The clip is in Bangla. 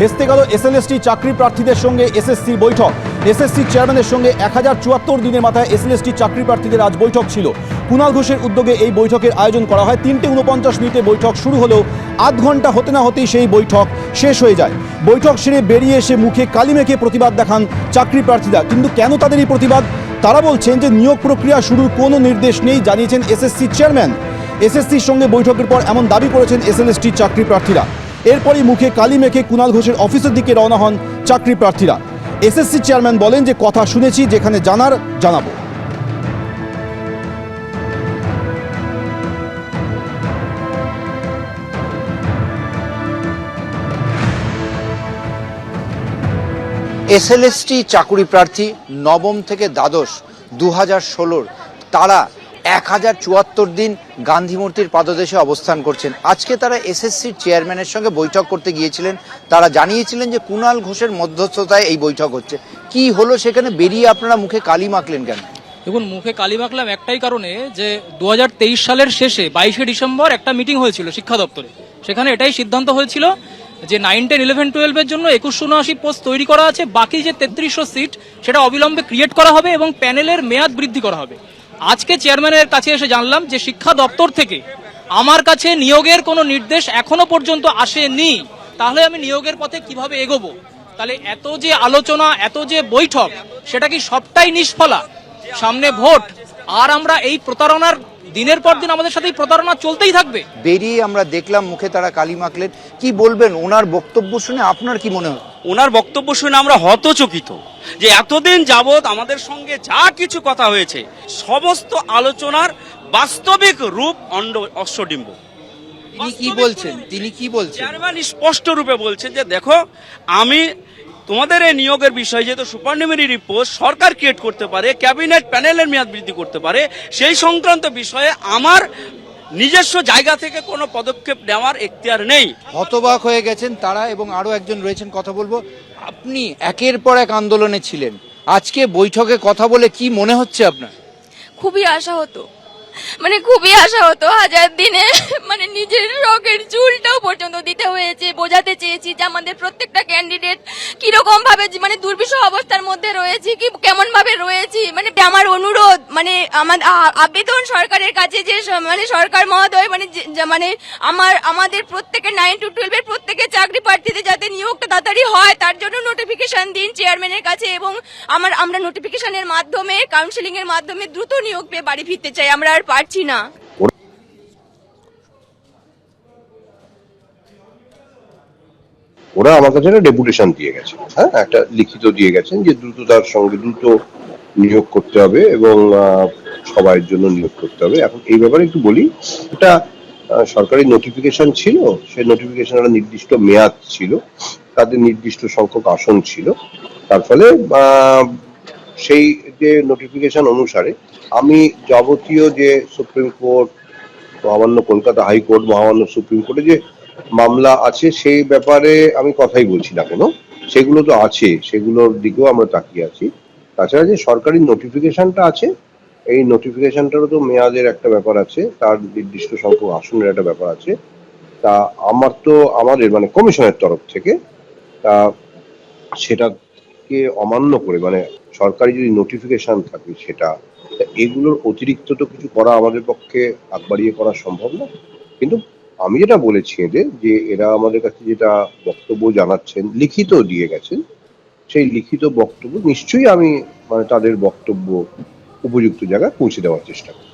ভেস্তে গেল এসএলএসটি চাকরি প্রার্থীদের সঙ্গে এসএসসি বৈঠক। এসএসসি চেয়ারম্যানের সঙ্গে এক হাজার চুয়াত্তর দিনের মাথায় এসএলএসটি চাকরি প্রার্থীদের আজ বৈঠক ছিল। কুণাল ঘোষের উদ্যোগে এই বৈঠকের আয়োজন করা হয়। তিনটে উনপঞ্চাশ মিনিটে বৈঠক শুরু হলেও আধ ঘণ্টা হতে না হতেই সেই বৈঠক শেষ হয়ে যায়। বৈঠক সেরে বেরিয়ে এসে মুখে কালি মেখে প্রতিবাদ দেখান চাকরি প্রার্থীরা। কিন্তু কেন তাদের এই প্রতিবাদ? তারা বলছেন যে নিয়োগ প্রক্রিয়া শুরুর কোনো নির্দেশ নেই, জানিয়েছেন এসএসসি চেয়ারম্যান। এসএসসির সঙ্গে বৈঠকের পর এমন দাবি করেছেন এসএলএসটি চাকরি প্রার্থীরা। এরপরই মুখে কালি মেখে কুণাল ঘোষের অফিসের দিকে রওনা হন চাকরি প্রার্থীরা। এসএসসি চেয়ারম্যান বলেন যে, কথা শুনেছি, যেখানে জানার, জানাব। এসএলএসটি চাকুরি প্রার্থী নবম থেকে দ্বাদশ দু হাজার ষোলোর তারা এক হাজার চুয়াত্তর দিন গান্ধী মূর্তির পাদদেশে অবস্থান করছেন। আজকে তারা এসএসসির চেয়ারম্যানের সঙ্গে বৈঠক করতে গিয়েছিলেন। তারা জানিয়েছিলেন যে কুণাল ঘোষের মধ্যস্থতায় এই বৈঠক হচ্ছে। কি হলো সেখানে? বেরিয়ে আপনারা মুখে কালি মাখলেন কেন? দেখুন, মুখে কালি মাখলাম একটাই কারণে যে দু হাজার তেইশ সালের শেষে বাইশে ডিসেম্বর একটা মিটিং হয়েছিল শিক্ষা দপ্তরে। সেখানে এটাই সিদ্ধান্ত হয়েছিল যে নাইন টেন ইলেভেন টুয়েলভের জন্য একুশশো উনআশি পোস্ট তৈরি করা আছে। বাকি যে তেত্রিশশো সিট, সেটা অবিলম্বে ক্রিয়েট করা হবে এবং প্যানেলের মেয়াদ বৃদ্ধি করা হবে। আজকে চেয়ারম্যানের কাছে এসে জানলাম যে শিক্ষা দপ্তর থেকে আমার কাছে নিয়োগের কোনো নির্দেশ এখনও পর্যন্ত আসেনি। তাহলে আমি নিয়োগের পথে কীভাবে এগোবো? তাহলে এত যে আলোচনা, এত যে বৈঠক, সেটা কি সবটাই নিষ্ফলা? সামনে ভোট, আর আমরা এই প্রতারণার দিনের পর দিন আমাদের সাথে প্রতারণা চলতেই থাকবে? বেরিয়ে আমরা দেখলাম মুখে তারা কালি মাখলেন কি বলবেন? ওনার বক্তব্য শুনে আপনার কি মনে হয়? ওনার বক্তব্য শুনে আমরা হতচকিত যে এতদিন যাবৎ আমাদের সঙ্গে যা কিছু কথা হয়েছে সমস্ত আলোচনার বাস্তবিক রূপ অন্ড অশ্বডিম্ব। তিনি কি বলছেন? তিনি কি বলছেন? চেয়ারম্যান স্পষ্ট রূপে বলছেন যে দেখো আমি তোমাদের এই নিয়োগের বিষয়ে যেহেতু সুপারনিমিনারি পোস্ট সরকার ক্রিয়েট করতে পারে ক্যাবিনেট প্যানেলের মেয়াদ বৃদ্ধি করতে পারে সেই সংক্রান্ত বিষয়ে আমার নিজস্ব জায়গা থেকে কোনো পদক্ষেপ নেওয়ার এখতিয়ার নেই। হতবাক হয়ে গেছেন তারা এবং আরও একজন রয়েছেন কথা বলব। আপনি একের পর এক আন্দোলনে ছিলেন। আজকে বৈঠকে কথা বলে কি মনে হচ্ছে আপনার? খুবই আশা হতো মানে খুবই আশা হতো হাজার দিনে মানে নিজের রকের চুলটাও পর্যন্ত দিতে হয়েছে, বোঝাতে চেয়েছি যে আমাদের প্রত্যেকটা ক্যান্ডিডেট কীরকম ভাবে মানে দুর্বিষহ অবস্থার মধ্যে রয়েছি, কি কেমন ভাবে রয়েছি মানে আমার অনুরোধ মানে আমার আবেদন সরকারের কাছে যে মানে সরকার মহোদয় মানে মানে আমার, আমাদের প্রত্যেকের নাইন টু টুয়েলভের প্রত্যেকের চাকরি প্রার্থীদের যাতে নিয়োগটা তাড়াতাড়ি হয়, তার জন্য নোটিফিকেশন দিন চেয়ারম্যানের কাছে এবং আমার, আমরা নোটিফিকেশনের মাধ্যমে কাউন্সিলিং এর মাধ্যমে দ্রুত নিয়োগ পেয়ে বাড়ি ফিরতে চাই। আমরা আর পারছি না। ওরা আমার কাছে ডেপুটেশন দিয়ে গেছে। হ্যাঁ একটা লিখিত দিয়ে গেছেন যে দ্রুততার সঙ্গে দ্রুত নিয়োগ করতে হবে এবং সবার জন্য নিয়োগ করতে হবে। এখন এই ব্যাপারে একটু বলি এটা সরকারি নোটিফিকেশন ছিল, সেই নোটিফিকেশন একটা নির্দিষ্ট মেয়াদ ছিল, তাদের নির্দিষ্ট সংখ্যক আসন ছিল। তার ফলে সেই যে নোটিফিকেশন অনুসারে আমি যাবতীয় যে সুপ্রিম কোর্ট, মহামান্য কলকাতা হাইকোর্ট, মহামান্য সুপ্রিম কোর্টে যে মামলা আছে, সেই ব্যাপারে আমি কথাই বলছি না কোনো। সেগুলো তো আছে, সেগুলোর দিকেও আমরা তাকিয়ে আছি। তাছাড়া যে সরকারি নোটিফিকেশনটা আছে এই নোটিফিকেশনটারও তো মেয়াদের একটা ব্যাপার আছে, তার নির্দিষ্ট সংখ্যক আসনের একটা ব্যাপার আছে। তা আমার তো, আমাদের মানে কমিশনের তরফ থেকে, তা সেটাকে অমান্য করে মানে সরকারি যদি নোটিফিকেশন থাকে সেটা এগুলোর অতিরিক্ত তো কিছু করা আমাদের পক্ষে আগ বাড়িয়ে করা সম্ভব না। কিন্তু আমি যেটা বলেছি এদের যে এরা আমাদের কাছে যেটা বক্তব্য জানাচ্ছেন, লিখিত দিয়ে গেছেন, সেই লিখিত বক্তব্য নিশ্চয়ই আমি মানে তাদের বক্তব্য উপযুক্ত জায়গায় পৌঁছে দেওয়ার চেষ্টা করব।